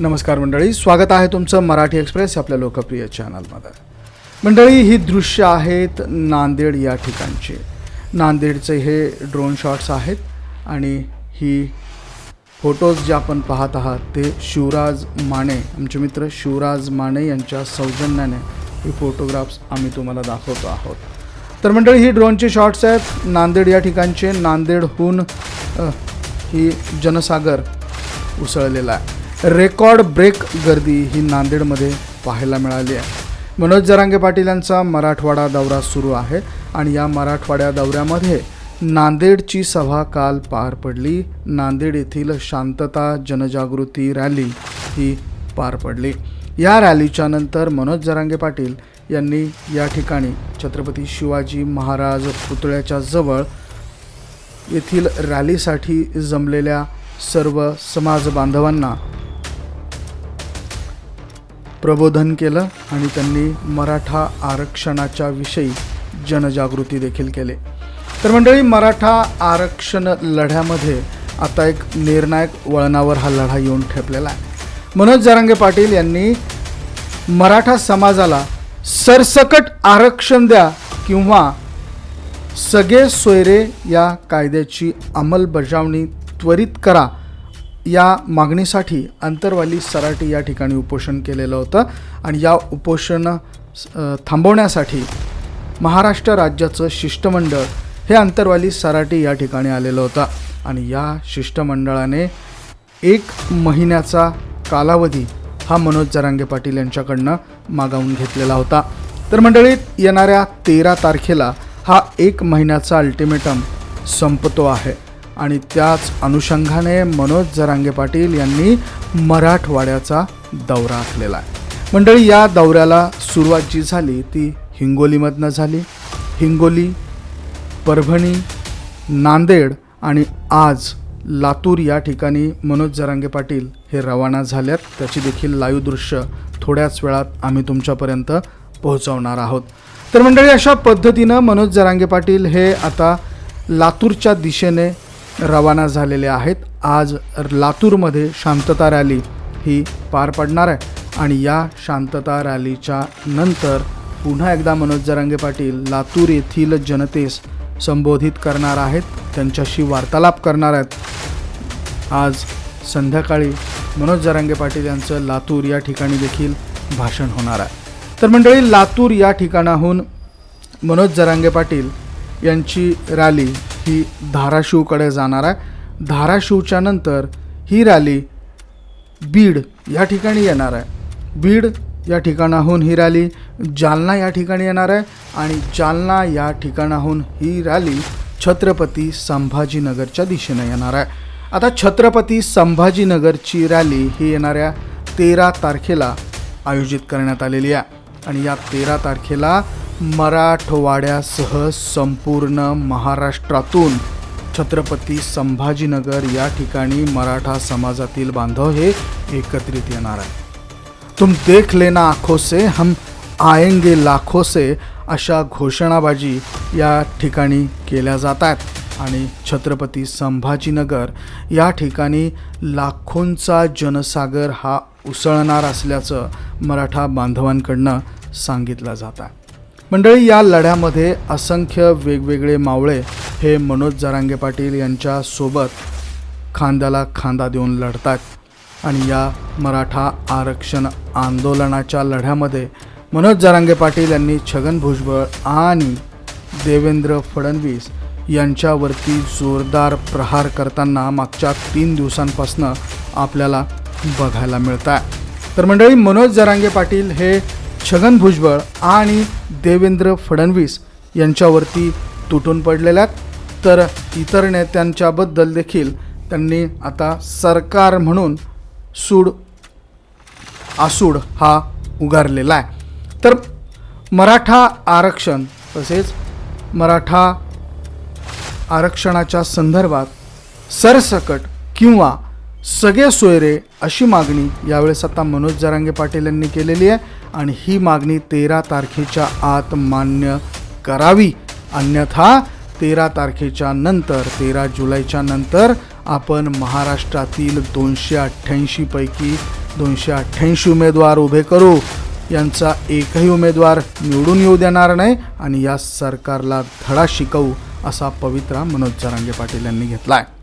नमस्कार मंडळी स्वागत आहे तुमचं मराठी एक्सप्रेस आपल्या लोकप्रिय चॅनलमध्ये. मंडळी ही दृश्य आहेत नांदेड या ठिकाणचे. नांदेडचे हे ड्रोन शॉट्स आहेत आणि ही फोटोज जे आपण पाहत आहात ते शिवराज माने आमचे मित्र शिवराज माने यांच्या सौजन्याने हे फोटोग्राफ्स आम्ही तुम्हाला दाखवतो आहोत. तर मंडळी ही ड्रोनचे शॉट्स आहेत. नांदेड या ठिकाणचे नांदेडहून ही जनसागर उसळलेला आहे. रेकॉर्ड ब्रेक गर्दी ही नांदेडमध्ये पाहायला मिळाली आहे. मनोज जरांगे पाटील यांचा मराठवाडा दौरा सुरू आहे आणि या मराठवाड्या दौऱ्यामध्ये नांदेडची सभा काल पार पडली. नांदेड येथील शांतता जनजागृती रॅली ही पार पडली. या रॅलीच्या नंतर मनोज जरांगे पाटील यांनी या ठिकाणी छत्रपती शिवाजी महाराज पुतळ्याच्या जवळ येथील रॅलीसाठी जमलेल्या सर्व समाज बांधवांना प्रबोधन केलं आणि त्यांनी मराठा आरक्षणाच्या विषयी जनजागृती देखील केले. तर मंडळी मराठा आरक्षण लढ्यामध्ये आता एक निर्णायक वळणावर हा लढा येऊन ठेपलेला आहे. मनोज जरांगे पाटील यांनी मराठा समाजाला सरसकट आरक्षण द्या किंवा सगळे सोयरे या कायद्याची अंमलबजावणी त्वरित करा या मागणीसाठी अंतरवाली सराटी या ठिकाणी उपोषण केलेलं होतं आणि या उपोषण थांबवण्यासाठी महाराष्ट्र राज्याचं शिष्टमंडळ हे अंतरवाली सराटी या ठिकाणी आलेलं होतं. आणि या शिष्टमंडळाने एक महिन्याचा कालावधी हा मनोज जरांगे पाटील यांच्याकडनं मागावून घेतलेला होता. तर मंडळीत येणाऱ्या तेरा तारखेला हा एक महिन्याचा अल्टिमेटम संपतो आहे. आणि त्याच अनुषंगाने मनोज जरांगे पाटील यांनी मराठवाड्याचा दौरा आखलेला आहे. मंडळी या दौऱ्याला सुरुवात जी झाली ती हिंगोलीमधनं झाली. हिंगोली परभणी नांदेड आणि आज लातूर या ठिकाणी मनोज जरांगे पाटील हे रवाना झाल्यात त्याची देखील लाईव्ह दृश्य थोड्याच वेळात आम्ही तुमच्यापर्यंत पोहोचवणार आहोत. तर मंडळी अशा पद्धतीनं मनोज जरांगे पाटील हे आता लातूरच्या दिशेने रवाना झालेले आहेत. आज लातूरमध्ये शांतता रॅली ही पार पडणार आहे आणि या शांतता रॅलीच्या नंतर पुन्हा एकदा मनोज जरांगे पाटील लातूर येथील जनतेस संबोधित करणार आहेत. त्यांच्याशी वार्तालाप करणार आहेत. आज संध्याकाळी मनोज जरांगे पाटील यांचं लातूर या ठिकाणी देखील भाषण होणार आहे. तर मंडळी लातूर या ठिकाणाहून मनोज जरांगे पाटील यांची रॅली ही धाराशिवकडे जाणार आहे. धाराशिवच्या नंतर ही रॅली बीड या ठिकाणी येणार आहे. बीड या ठिकाणाहून ही रॅली जालना या ठिकाणी येणार आहे आणि जालना या ठिकाणाहून ही रॅली छत्रपती संभाजीनगरच्या दिशेने येणार आहे. आता छत्रपती संभाजीनगरची रॅली ही येणाऱ्या तेरा तारखेला आयोजित करण्यात आलेली आहे. आणि या तेरा तारखेला मराठवाड्यासह संपूर्ण महाराष्ट्रातून छत्रपती संभाजीनगर या ठिकाणी मराठा समाजातील बांधव हे एकत्रित येणार आहे तुम देख लेना आँखों से हम आएंगे लाखों से अशा घोषणाबाजी या ठिकाणी केल्या जात आहेत. आणि छत्रपती संभाजीनगर या ठिकाणी लाखोंचा जनसागर हा उसळणार असल्याचं मराठा बांधवांकडनं सांगितलं जात आहे. मंडळी या लढ्यामध्ये असंख्य वेगवेगळे मावळे हे मनोज जरांगे पाटील यांच्यासोबत खांद्याला खांदा देऊन लढतात आणि या मराठा आरक्षण आंदोलनाच्या लढ्यामध्ये मनोज जरांगे पाटील यांनी छगन भुजबळ आणि देवेंद्र फडणवीस यांच्यावरती जोरदार प्रहार करताना मागच्या तीन दिवसांपासनं आपल्याला बघायला मिळत आहे तर मंडळी मनोज जरांगे पाटील हे छगन भुजबळ आणि देवेंद्र फडणवीस यांच्यावरती तुटून पडलेल्या आहेत. तर इतर नेत्यांच्याबद्दल देखील त्यांनी आता सरकार म्हणून सूड आसूड हा उगारलेला आहे. तर मराठा आरक्षण तसेच मराठा आरक्षणाच्या संदर्भात सरसकट किंवा सगळे सोयरे अशी मागणी यावेळेस आता मनोज जरांगे पाटील यांनी केलेली आहे. आणि ही मागणी तेरा तारखेच्या आत मान्य करावी. अन्यथा तेरा तारखेच्या नंतर तेरा जुलैच्या नंतर आपण महाराष्ट्रातील दोनशे अठ्ठ्याऐंशीपैकी दोनशे अठ्ठ्याऐंशी उमेदवार उभे करू. यांचा एकही उमेदवार निवडून येऊ देणार नाही आणि या सरकारला धडा शिकवू असा पवित्रा मनोज जरांगे पाटील यांनी घेतला आहे